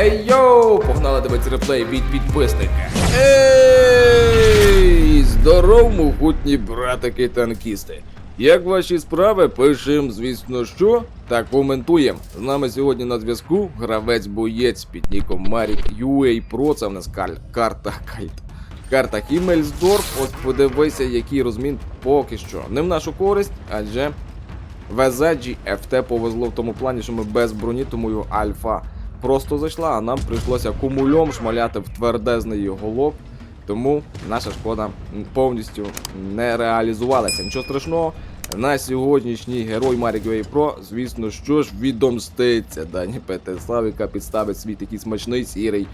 Ей йоу! Погнали дивитися реплей від підписника. Ей! Здоров, могутні братики танкісти. Як ваші справи? Пишем, звісно, що та коментуємо. З нами сьогодні на зв'язку гравець боєць під ніком Марік UA Pro. Це в нас карта кальт. Карта Хімельсдорф. Ось подивися, який розмін поки що. Не в нашу користь, адже ВЗ GFT повезло в тому плані, що ми без броні, тому його альфа просто зайшла, а нам прийшлося кумульом шмаляти в твердезний його лоб. Тому наша шкода повністю не реалізувалася. Нічого страшного. На сьогоднішній герой Марік Юей Про, звісно, що ж відомститься Дані Петеслав, яка підставить свій такий смачний сірий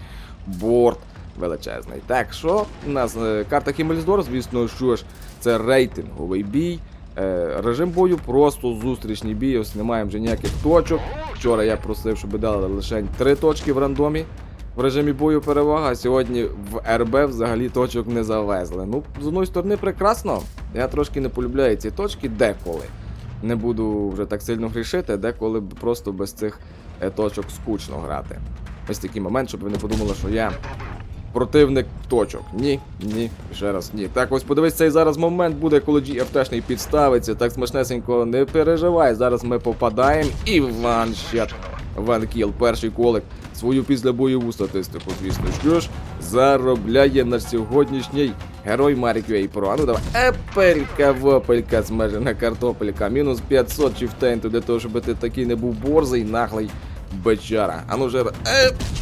борт величезний. Так що у нас е, карта Хімельсдор, звісно, що ж це рейтинговий бій. Е, режим бою просто зустрічний бій, ось немає вже ніяких точок. Вчора я просив, щоб дали лише три точки в рандомі. В режимі бою перевага, сьогодні в РБ взагалі точок не завезли. Ну, з одної сторони, прекрасно. Я трошки не полюбляю ці точки деколи. Не буду вже так сильно грішити, деколи просто без цих е, точок скучно грати. Ось такий момент, щоб ви не подумали, що я противник точок. Ні, ні, ще раз ні. Так, ось подивись, цей зараз момент буде, коли GFT-шний підставиться. Так смачнесенько не переживай. Зараз ми попадаємо і ваншет. Ванкіл, перший колик. Свою післябойову статистику, звісно. Що ж, заробляє наш сьогоднішній герой Марік Вей Про. А ну давай. Епелька, вопелька, смажена картопелька. Мінус 500 чифтейнту для того, щоб ти такий не був борзий, наглий бечара. А ну вже.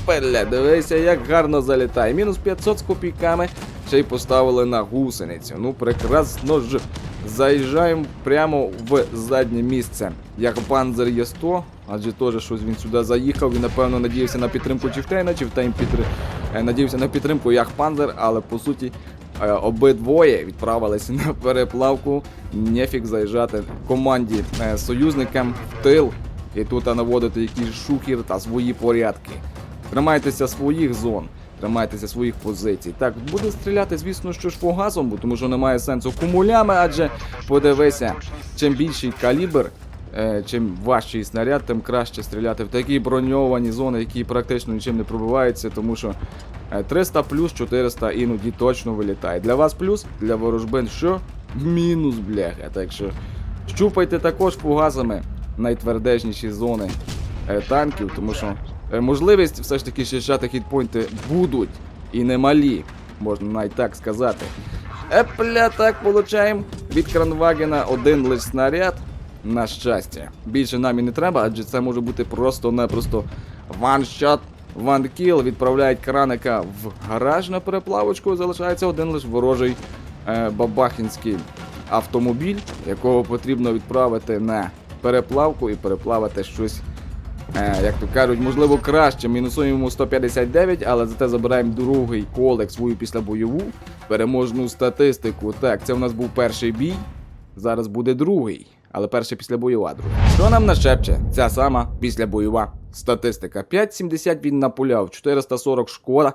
Епеля, дивися, як гарно залітає. Мінус 500 з копійками. Ще й поставили на гусеницю. Ну, прекрасно ж. Заїжджаємо прямо в заднє місце. Як панзер є 100, адже теж щось він сюди заїхав і напевно надіявся на підтримку Чифтейна. Чифтейн підтр... е, надіявся на підтримку як панзер, але по суті е, обидвоє відправилися на переплавку. Нефік заїжджати команді е, союзникам в тил. І тут наводити якийсь шухер та свої порядки. Тримайтеся своїх зон, тримайтеся своїх позицій. Так, буде стріляти, звісно, що ж фугасом, бо тому що немає сенсу кумулями, адже подивися, чим більший калібр, е, чим важчий снаряд, тим краще стріляти в такі броньовані зони, які практично нічим не пробиваються, тому що е, 300 плюс 400 іноді точно вилітає. Для вас плюс, для ворожбин що? Мінус, бляха. Так що щупайте також фугасами найтвердежніші зони е, танків, тому що е, можливість все ж таки щищати хітпойнти будуть і немалі, можна навіть так сказати. Епля, так получаємо від Кранвагена один лише снаряд. На щастя. Більше нам і не треба, адже це може бути просто-напросто ваншот, ванкіл. Відправляють краника в гараж на переплавочку. Залишається один лише ворожий е, бабахінський автомобіль, якого потрібно відправити на переплавку і переплавити щось, е, як то кажуть, можливо, краще. Мінусуємо йому 159, але зате забираємо другий колек свою післябойову переможну статистику. Так, це у нас був перший бій. Зараз буде другий, але перший післябойова друга. Що нам нашепче? Ця сама післябойова статистика. 5,70 він напуляв, 440 шкода.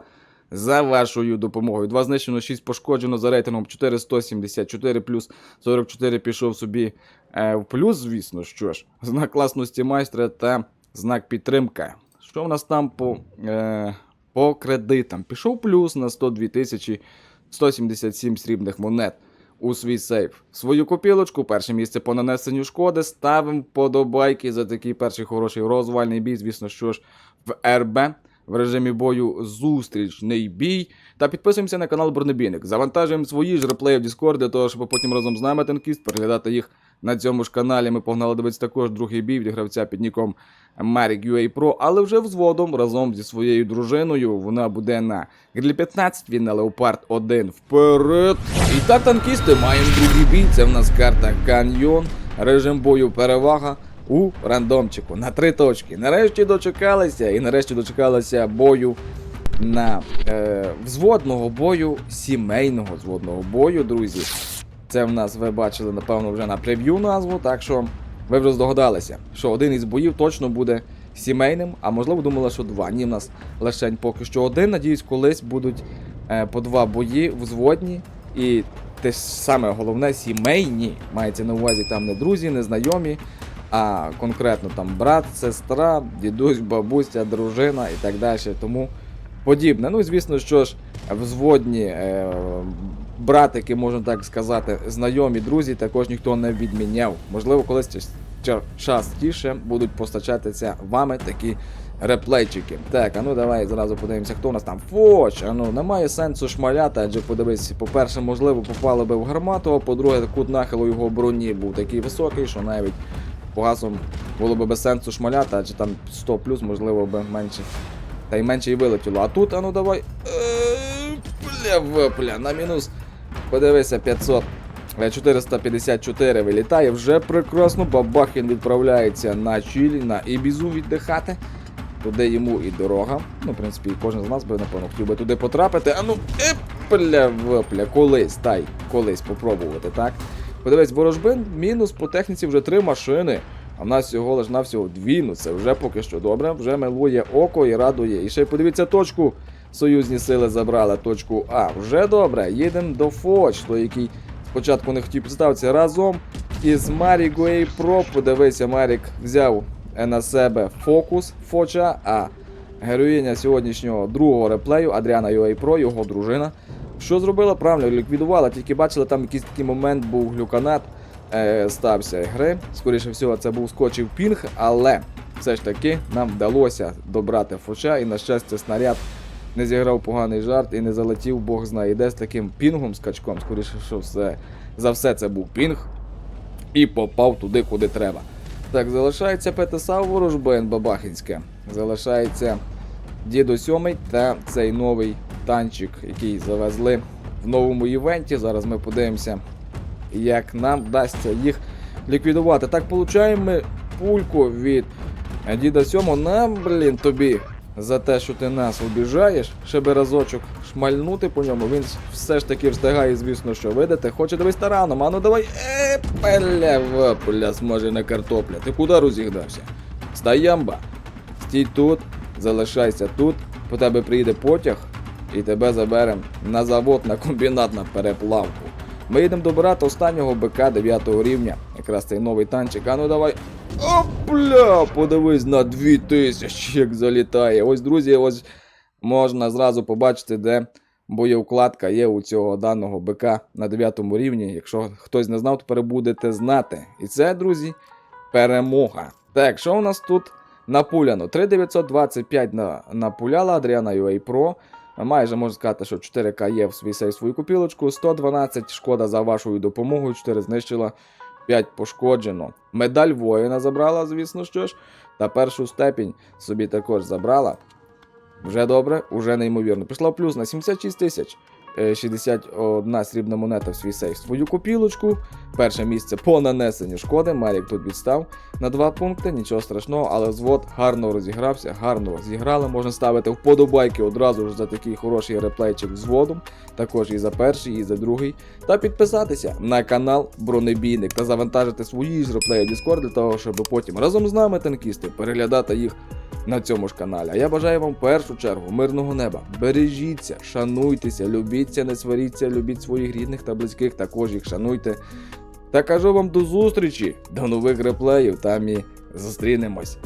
За вашою допомогою. 2 знищено, 6 пошкоджено за рейтингом 474 плюс 44 пішов собі е, в плюс, звісно, що ж. Знак класності майстра та знак підтримка. Що в нас там по, е, по кредитам? Пішов плюс на 102 тисячі 177 срібних монет у свій сейф. Свою копілочку, перше місце по нанесенню шкоди. Ставимо подобайки за такий перший хороший розвальний бій. Звісно, що ж в РБ. В режимі бою зустрічний бій. Та підписуємося на канал Бронебійник. Завантажуємо свої ж реплеї в Discord для того, щоб потім разом з нами танкіст переглядати їх на цьому ж каналі. Ми погнали дивитися також другий бій від гравця під ніком Marik UA Pro, але вже взводом разом зі своєю дружиною. Вона буде на Грілі 15, він на Леопард 1 вперед. І так, танкісти, маємо другий бій. Це в нас карта Каньйон. Режим бою перевага у рандомчику на три точки. Нарешті дочекалися, і нарешті дочекалися бою на е, взводного бою, сімейного взводного бою, друзі. Це в нас ви бачили, напевно, вже на прев'ю назву, так що ви вже здогадалися, що один із боїв точно буде сімейним, а можливо думали, що два. Ні, в нас лишень поки що один. Надіюсь, колись будуть е, по два бої взводні. І те ж саме головне сімейні. Мається на увазі там не друзі, не знайомі. А конкретно там брат, сестра, дідусь, бабуся, дружина і так далі. Тому подібне. Ну звісно, що ж, взводні е, братики, можна так сказати, знайомі, друзі, також ніхто не відміняв. Можливо, колись частіше будуть постачатися вами такі реплейчики. Так, а ну давай зразу подивимося, хто у нас там. Фоч! А ну немає сенсу шмаляти, адже подивись, по-перше, можливо, попали би в гармату, а по-друге, кут нахилу його броні був такий високий, що навіть по гасом було б без сенсу шмаляти, адже там 100 плюс, можливо, би менше. Та й менше і вилетіло. А тут, а ну давай. Е, Бля, на мінус. Подивися, 500. Е, 454 вилітає, вже прекрасно. Бабахін відправляється на Чилі, на Ібізу віддихати. Туди йому і дорога. Ну, в принципі, кожен з нас би, напевно, хотів би туди потрапити. А ну, е, бля, вопля, колись, тай, колись попробувати, так? Подивись, ворожбин, мінус по техніці вже три машини. А в нас всього лиш навсього дві, ну це вже поки що добре, вже милує око і радує. І ще подивіться точку. Союзні сили забрали точку А. Вже добре. Їдемо до Фоч, той, який спочатку не хотів представитися разом із Марік Гуей Про. Подивися, Марік взяв е, на себе фокус Фоча, а героїня сьогоднішнього другого реплею Адріана Юей Про, його дружина. Що зробила? Правильно, ліквідувала, тільки бачили, там якийсь такий момент був глюканат е, стався гри. Скоріше всього, це був скочив пінг, але все ж таки нам вдалося добрати фоча, і на щастя, снаряд не зіграв поганий жарт і не залетів, Бог знає, де з таким пінгом скачком. Скоріше, що все за все це був пінг і попав туди, куди треба. Так, залишається ПТСА ворожбен Бабахінське. Залишається Дідо Сьомий та цей новий танчик, який завезли в новому івенті. Зараз ми подивимося, як нам вдасться їх ліквідувати. Так, получаємо ми пульку від Діда Сьомого. Нам, блін, тобі за те, що ти нас обіжаєш, ще би разочок шмальнути по ньому. Він все ж таки встигає, звісно, що видати. Хоче дивись тараном, а ну давай. Е, пеля, вапля, смажена картопля. Ти куди розігнався? Стаямба. Стій тут, залишайся тут, по тебе приїде потяг і тебе заберемо на завод, на комбінат на переплавку. Ми їдемо добирати останнього БК 9 рівня. Якраз цей новий танчик. А ну давай. Опля! Подивись на 2000, як залітає. Ось, друзі, ось можна зразу побачити, де боєвкладка є у цього даного БК на 9 рівні. Якщо хтось не знав, тепер будете знати. І це, друзі, перемога. Так, що у нас тут напуляно? 3925 на, напуляла Адріана UA Pro. Майже можна сказати, що 4К є в свій сейф свою купілочку. 112 шкода за вашою допомогою, 4 знищила, 5 пошкоджено. Медаль воїна забрала, звісно що ж. Та першу степінь собі також забрала. Вже добре, уже неймовірно. Пішла плюс на 76 тисяч. Е, 61 срібна монета в свій сейф свою копілочку. Перше місце по нанесенню шкоди. Марік тут відстав на 2 пункти, нічого страшного, але взвод гарно розігрався, гарно зіграли. Можна ставити вподобайки одразу ж за такий хороший реплейчик взводом, також і за перший, і за другий. Та підписатися на канал Бронебійник та завантажити свої ж реплеї Discord для того, щоб потім разом з нами танкісти переглядати їх на цьому ж каналі. А я бажаю вам в першу чергу мирного неба. Бережіться, шануйтеся, любіться, не сваріться, любіть своїх рідних та близьких, також їх шануйте. Та кажу вам до зустрічі, до нових реплеїв, там і зустрінемось.